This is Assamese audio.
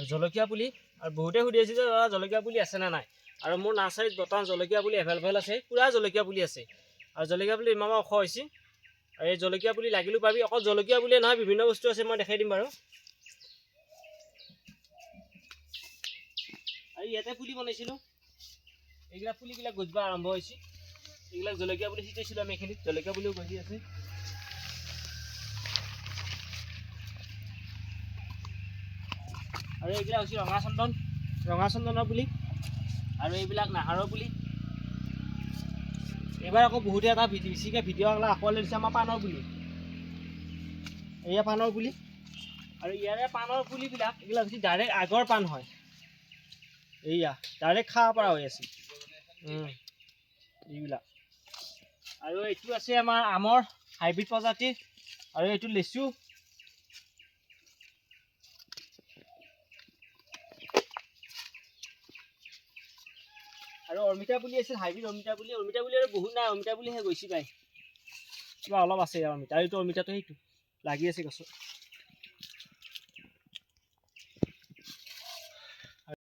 আৰু জলকীয়া পুলি আৰু বহুতে সুধি আছে যে দাদা জলকীয়া পুলি আছে নাই? আৰু মোৰ নাৰ্চাৰীত বৰ্তমান জলকীয়া পুলি এভেইলেবল আছে পূৰা জলকীয়া পুলি আছে। আৰু জলকীয়া পুলি ইমান ওখ হৈছে আৰু এই জলকীয়া পুলি লাগিলেও পাবি অকল জলকীয়া বুলিয়ে নহয় বিভিন্ন বস্তু আছে মই দেখাই দিম বাৰু। আৰু ইয়াতে পুলি বনাইছিলোঁ। এইবিলাক পুলিবিলাক গজিব আৰম্ভ হৈছে। এইবিলাক জলকীয়া পুলি সিজাইছিলোঁ আমি এইখিনিত জলকীয়া পুলিও গজি আছে। আৰু এইবিলাক হৈছে ৰঙা চন্দন ৰঙা চন্দনৰ পুলি আৰু এইবিলাক নাহাৰৰ পুলি। এইবাৰ আকৌ বহুতে এটা বেছিকৈ ভিডিঅ' আগলা আঁকোৱালি দিছে আমাৰ পাণৰ পুলি। এয়া পাণৰ পুলি। আৰু ইয়াৰে পাণৰ পুলিবিলাক, এইবিলাক হৈছে ডাইৰেক্ট আগৰ পাণ হয়। এইয়া ডাইৰেক্ট খাব পৰা হৈ আছে। এইবিলাক। আৰু এইটো আছে আমাৰ আমৰ হাইব্ৰিড প্ৰজাতিৰ, আৰু এইটো লেচু। আৰু অমিতা পুলি আছিল হাইব্ৰিড অমিতা পুলি অমিতা পুলি আৰু বহুত নাই অমিতা পুলিহে গৈছে পাই কিবা অলপ আছে অমিতা আৰু এইটো অমিতাটো সেইটো লাগি আছে গছত